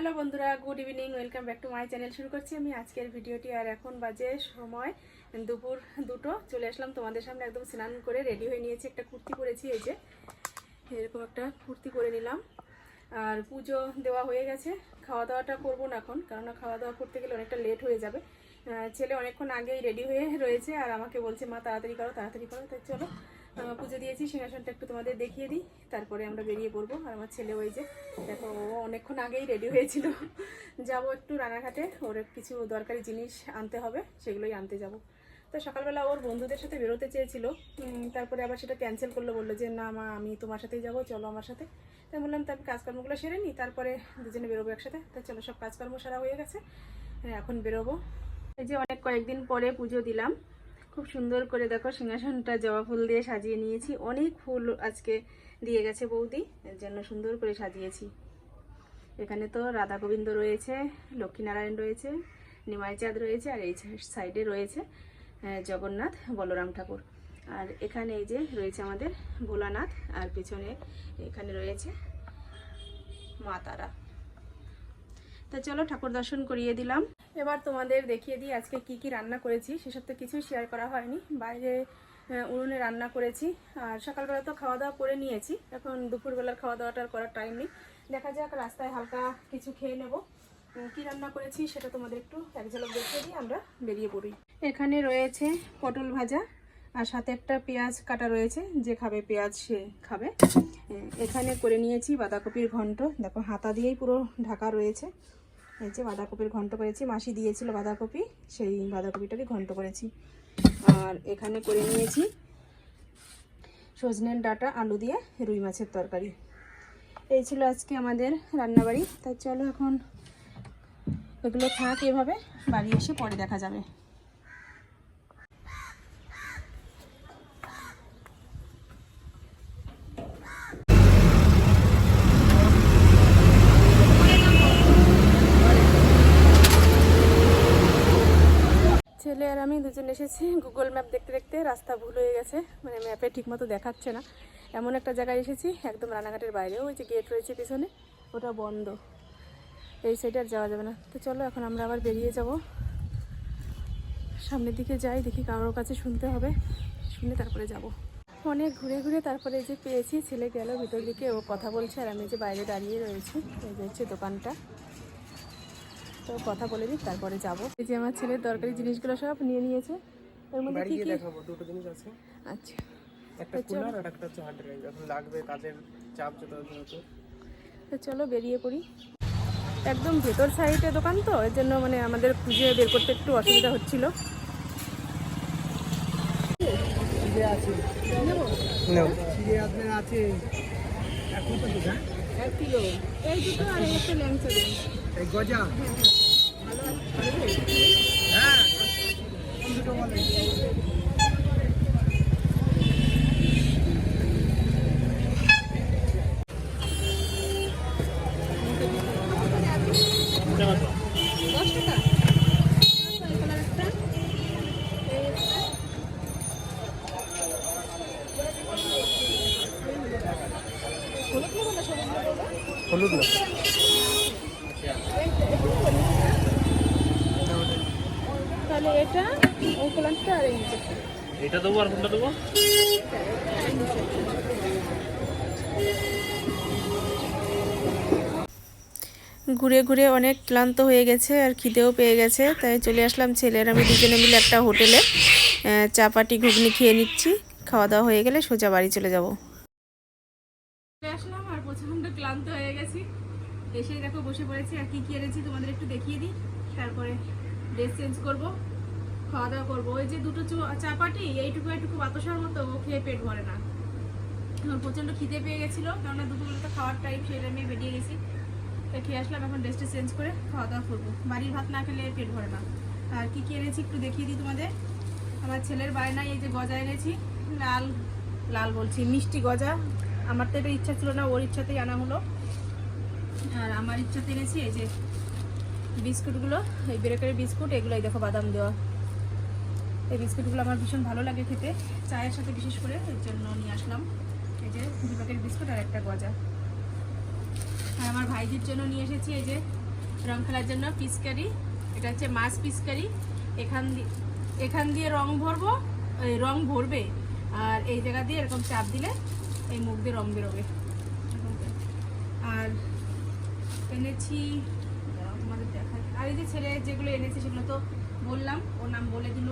Hello বন্ধুরা, good evening, welcome back to my channel. শুরু করছি আমি আজকের ভিডিওটি, আর এখন বাজে সময় দুপুর দুটো। চলে আসলাম তোমাদের সামনে, একদম স্নান করে রেডি হয়ে নিয়েছি একটা কুর্তি পরেছি, এই যে এরকম একটা কুর্তি পরে নিলাম। আর পুজো দেওয়া হয়ে গেছে খাওয়া দাওয়াটা করব না এখন কেননা খাওয়া দাওয়া করতে গেলে অনেকটা লেট হয়ে যাবে। ছেলে অনেকক্ষণ আগেই রেডি হয়ে রয়েছে, আর আমাকে বলছে, মা, তাড়াতাড়ি করো তাড়াতাড়ি করো। তাই চলো পুজো দিয়েছি সিংহাসনটা একটু তোমাদের দেখিয়ে দিই। তারপরে আমরা বেরিয়ে পড়ব। আর আমার ছেলে ওই যে দেখো ও অনেকক্ষণ আগেই রেডি হয়েছিল। যাব একটু রানাঘাটে ওর কিছু দরকারি জিনিস আনতে হবে সেগুলোই আনতে যাব। তো সকালবেলা ওর বন্ধুদের সাথে বেরোতে চেয়েছিল। তারপরে আবার সেটা ক্যান্সেল করল বলল যে না মা আমি তোমার সাথেই যাব চলো আমার সাথে। তাই বললাম তার কাজকর্মগুলো সেরে নিই তারপরে দুজনে বেরোবো একসাথে। তো চলো সব কাজকর্ম সারা হয়ে গেছে। হ্যাঁ, এখন বেরোবো। এই যে অনেক কয়েকদিন পরে পুজো দিলাম। খুব সুন্দর করে দেখো সিংহাসনটা জবা ফুল দিয়ে সাজিয়ে নিয়েছি। অনেক ফুল আজকে দিয়ে গেছে বৌদি, এর জন্য সুন্দর করে সাজিয়েছি। এখানে তো রাধা গোবিন্দ রয়েছে, লক্ষ্মীনারায়ণ রয়েছে নিমাই চাঁদ রয়েছে, আর এই সাইডে রয়েছে জগন্নাথ বলরাম ঠাকুর। আর এখানে এই যে রয়েছে আমাদের ভোলানাথ, আর পিছনে এখানে রয়েছে মা তারা। তা চলো ঠাকুর দর্শন করিয়ে দিলাম। এবার তোমাদের দেখিয়ে দিই আজকে কি কি রান্না করেছি, সেসব তো কিছুই শেয়ার করা হয়নি। বাইরে উনুনে রান্না করেছি, আর সকালবেলা তো খাওয়া দাওয়া করে নিয়েছি, এখন দুপুরবেলার খাওয়া দাওয়াটা করার টাইম নেই। দেখা যাক, রাস্তায় হালকা কিছু খেয়ে নেব। কি রান্না করেছি সেটা তোমাদের একটু এক ঝলক দেখিয়ে দিই, আমরা বেরিয়ে পড়ি। এখানে রয়েছে পটল ভাজা, আর সাথে একটা পেঁয়াজ কাটা রয়েছে, যে খাবে পেঁয়াজ সে খাবে। এখানে করে নিয়েছি বাঁধাকপির ঘন্ট, দেখো হাতা দিয়েই পুরো ঢাকা রয়েছে। এই যে বাঁধাকপির ঘন্ট করেছি। মাসি দিয়েছিল বাঁধাকপি, সেই বাঁধাকপিটারই ঘন্ট করেছি। আর এখানে করে নিয়েছি সজনের ডাটা, আলু দিয়ে রুই মাছের তরকারি। এই ছিল আজকে আমাদের রান্নাবাড়ি। তাই চলো এখন এগুলো থাক এভাবে, বাড়ি এসে পরে দেখা যাবে। আমি দুজন এসেছি। গুগল ম্যাপ দেখতে দেখতে রাস্তা ভুল হয়ে গেছে। মানে ম্যাপে ঠিকমতো দেখাচ্ছে না। এমন একটা জায়গায় এসেছি, একদম রানাঘাটের বাইরে। ওই যে গেট রয়েছে পিছনে, ওটা বন্ধ। এই সাইডে আর যাওয়া যাবে না। তো চলো, এখন আমরা আবার বেরিয়ে যাব। সামনের দিকে যাই, দেখি কারোর কাছে শুনতে হবে। শুনে তারপরে যাব। অনেক ঘুরে ঘুরে তারপরে এই যে পেয়েছি, ছেলে গেল, ভিতর দিকে ও কথা বলছে, আর আমি যে বাইরে দাঁড়িয়ে রয়েছি, এই যে হচ্ছে দোকানটা। তো কথা বলে দিই তারপরে যাব। এই যে আমার ছেলের দরকারি জিনিসগুলো সব নিয়ে নিয়েছে। এর মধ্যে কি কি? দেখাবো দুটো জিনিস আছে। আচ্ছা। একটা কুলার আর একটা হচ্ছে হার্ড ড্রাইভ যখন লাগবে কাজের চাপ যত তো চলো বেরিয়ে পড়ি। একদম ভেতর সাইডে দোকান তো এর জন্য মানে আমাদের খুঁজে বের করতে একটু অসুবিধা হচ্ছিল। আছে। আছে এক কিলো এই দুটো আর একটা ল্যাংচা দিন এই গজা হ্যাঁ। দুটো বলে এটা ওই দেবো আর কোনটা দেবো? ঘুরে ঘুরে অনেক ক্লান্ত হয়ে গেছে আর খিদেও পেয়ে গেছে তাই চলে আসলাম ছেলের। আমি দুজনে মিলে একটা হোটেলে চাপাটি ঘুগনি খেয়ে নিচ্ছি। খাওয়া দাওয়া হয়ে গেলে সোজা বাড়ি চলে যাব। চলে আসলাম আর প্রচণ্ড ক্লান্ত হয়ে গেছি। এসে দেখো বসে পড়েছি আর কি কি এনেছি তোমাদের একটু দেখিয়ে দিই। তারপরে ড্রেস চেঞ্জ করব। খাওয়া দাওয়া করব। ওই যে দুটো চাপাটি, এইটুকু এইটুকু বাতাসার মতো ও খেয়ে পেট ভরে না। আমার প্রচণ্ড খিদে পেয়ে গেছিল, কেননা দুপুরবেলা তো খাওয়ার টাইম সেই টাইমে বেরিয়ে গেছি। তাই খেয়ে আসলাম, এখন ড্রেসটা চেঞ্জ করে খাওয়া দাওয়া করব। বাড়ির ভাত না খেলে পেট ভরে না। আর কী কী এনেছি একটু দেখিয়ে দিই তোমাদের। আমার ছেলের বায়নায় এই যে গজা এনেছি, লাল লাল বলছি, মিষ্টি গজা। আমার তো এটা ইচ্ছা ছিল না, ওর ইচ্ছাতেই আনা হলো। আর আমার ইচ্ছাতে এনেছি এই যে বিস্কুটগুলো, এই বেরেকারের বিস্কুট, এগুলোই দেখো বাদাম দেওয়া। এই বিস্কুটগুলো আমার ভীষণ ভালো লাগে খেতে। চায়ের সাথে বিশেষ করে এর জন্য নিয়ে আসলাম। এই যে দু প্যাকেট বিস্কুট আর একটা গজা। আর আমার ভাইজির জন্য নিয়ে এসেছি এই যে রং খেলার জন্য পিচকারি এটা হচ্ছে মাছ পিচকারি এখান দিয়ে এখান দিয়ে রং ভরবো রং ভরবে। আর এই জায়গা দিয়ে এরকম চাপ দিলে এই মুখ দিয়ে রং বেরোবে। আর এনেছি দাঁড়াও, তোমাদের দেখাই। আর এই যে ছেলে যেগুলো এনেছে সেগুলো তো বললাম ওর নাম বলে দিল।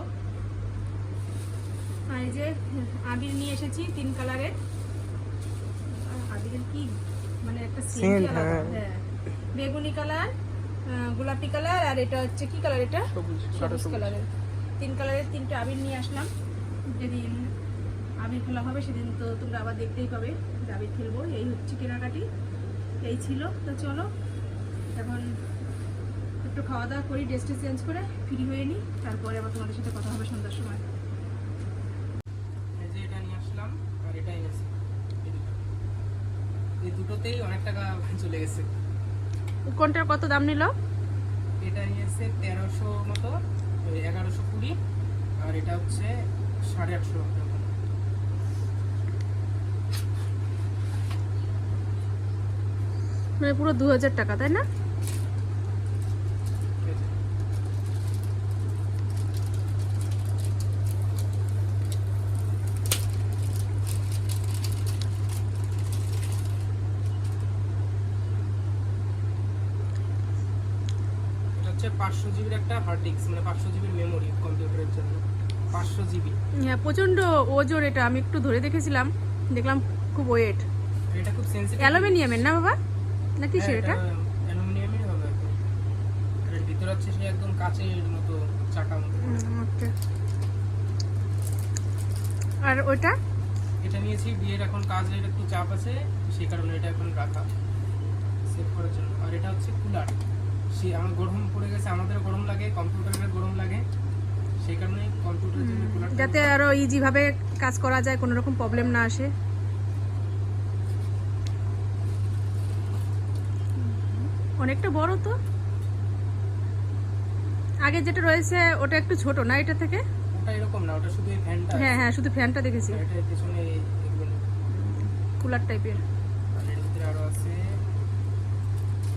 আর এই যে আবির নিয়ে এসেছি তিন কালারের আর আবিরের কি মানে একটা সেন্ট হ্যাঁ। হ্যাঁ। বেগুনি কালার গোলাপি কালার আর এটা হচ্ছে কি কালার এটা? সবুজ সবুজ কালারের তিন কালারের তিনটে আবির নিয়ে আসলাম। যেদিন আবির খেলা হবে সেদিন তো তোমরা আবার দেখতেই পাবে যে আবির খেলব। এই হচ্ছে কেনাকাটি এই ছিল। তো চলো এখন একটু খাওয়া দাওয়া করি ড্রেসটা চেঞ্জ করে ফ্রি হয়ে নিই তারপরে আবার তোমাদের সাথে কথা হবে সন্ধ্যার সময় এই যে এটা নিয়ে আসলাম আর এটা এনেছি এই দুটো। এই দুটোতেই অনেক টাকা চলে গেছে। কোনটার কত দাম নিল? এটা নিয়েছে তেরোশো মতো ওই এগারোশো কুড়ি আর এটা হচ্ছে সাড়ে আটশো মানে পুরো দু হাজার টাকা তাই না ঠিক আছে। এটা হচ্ছে পাঁচশো জিবির একটা হার্ড ডিস্ক মানে পাঁচশো জিবির মেমোরি কম্পিউটারের জন্য। পাঁচশো জিবি। হ্যাঁ প্রচণ্ড ওজন এটা। আমি একটু ধরে দেখেছিলাম। দেখলাম খুব ওয়েট এটা খুব সেন্সিটিভ অ্যালুমিনিয়ামের না বাবা? না হ্যাঁ, কিসের এটা অ্যালুমিনিয়ামের হবে এর ভিতরে হচ্ছে সে একদম কাচের মতো চাকা মতো আর ওইটা এটা নিয়েছি বিয়ের এখন কাজের একটু চাপ আছে সেই কারণে এটা এখন রাখা। সেভ করার জন্য। আর এটা হচ্ছে কুলার। সে আমার গরম পড়ে গেছে আমাদের গরম লাগে কম্পিউটারের গরম লাগে। সেই কারণে কম্পিউটারের জন্য কুলার যাতে আরও ইজি ভাবে কাজ করা যায় কোনো রকম প্রবলেম না আসে। অনেকটা বড় তো। আগে যেটা রয়েছে ওটা একটু ছোট না এটা থেকে? ওটা এরকম না ওটা শুধু ফ্যানটা হ্যাঁ হ্যাঁ শুধু ফ্যানটা দেখেছি। এটার পেছনে কুলার টাইপের আর এর ভিতরে আরও আছে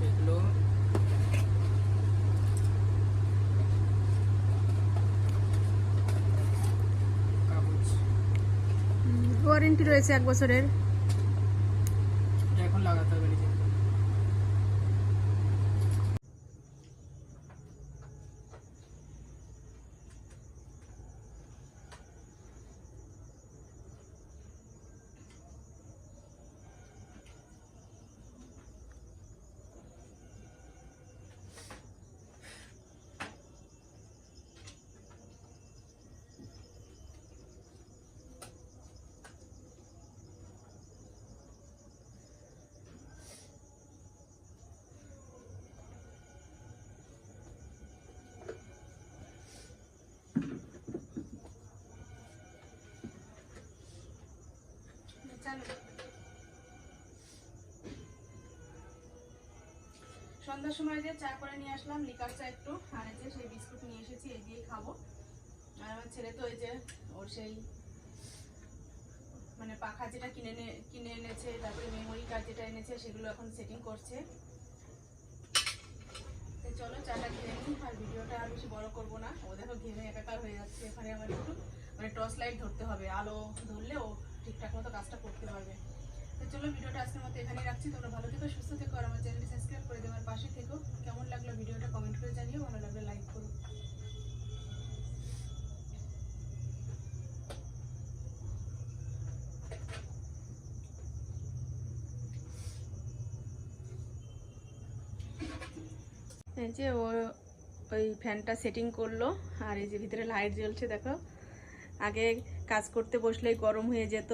এগুলো ওয়ারেন্টি রয়েছে এক বছরের। এখন লাগাতে হবে নিজে সন্ধ্যার সময় যে চা করে নিয়ে আসলাম, লিকার চা একটু, আর সেই বিস্কুট নিয়ে এসেছি, এই দিয়েই খাব। আর আমার ছেলে তো এই যে ওর সেই মানে পাখা যেটা কিনে কিনে এনেছে, তারপরে মেমোরি কার্ড যেটা এনেছে, সেগুলো এখন সেটিং করছে। তো চলো চাটা খেয়ে নিই, আর ভিডিওটা আর বেশি বড় করব না। ও দেখো ঘেমে একাকার হয়ে যাচ্ছে এখানে আমার একটু মানে টর্চ লাইট ধরতে হবে, আলো ধরলে ও ঠিকঠাক মতো কাজটা করতে পারবে। তো চলো ভিডিওটা আজকের মতো এখানেই রাখছি। তোমরা ভালো থেকো, সুস্থ থেকো, আর আমার চ্যানেলটি সাবস্ক্রাইব করে দেওয়ার পাশে থেকো। কেমন লাগল ভিডিওটা কমেন্ট করে জানিও, ভালো লাগলে লাইক করো। এই যে ও ওই ফ্যানটা সেটিং করল, আর এই যে ভিতরে লাইট জ্বলছে, দেখো। আগে কাজ করতে বসলেই গরম হয়ে যেত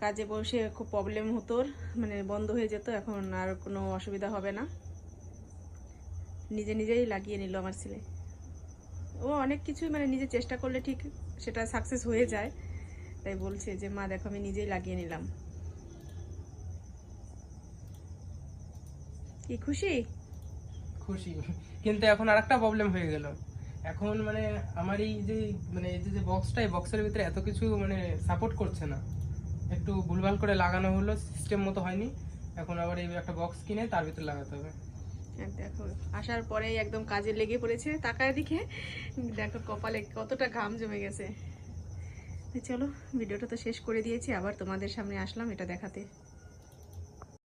কাজে বসে খুব প্রবলেম হতো মানে বন্ধ হয়ে যেত, এখন আর কোনো অসুবিধা হবে না। নিজে নিজেই লাগিয়ে নিল আমার ছেলে। ও অনেক কিছু মানে নিজে চেষ্টা করলে ঠিক সেটা সাকসেস হয়ে যায়। তাই বলছে যে, মা, দেখো, আমি নিজেই লাগিয়ে নিলাম। কি খুশি? খুশি। কিন্তু এখন আরেকটা প্রবলেম হয়ে গেল। এখন মানে আমার এই যে মানে এই যে বক্সটা এই বক্সের ভিতরে এত কিছু মানে সাপোর্ট করছে না। একটু ভুলভাল করে লাগানো হলো সিস্টেম মতো হয়নি। এখন আবার এই একটা বক্স কিনে তার ভিতরে লাগাতে হবে। দেখো, আসার পরেই একদম কাজে লেগে পড়েছে। তাকায় দিকে দেখো কপালে কতটা ঘাম জমে গেছে। চলো, ভিডিওটা তো শেষ করে দিয়েছি। আবার তোমাদের সামনে আসলাম এটা দেখাতে।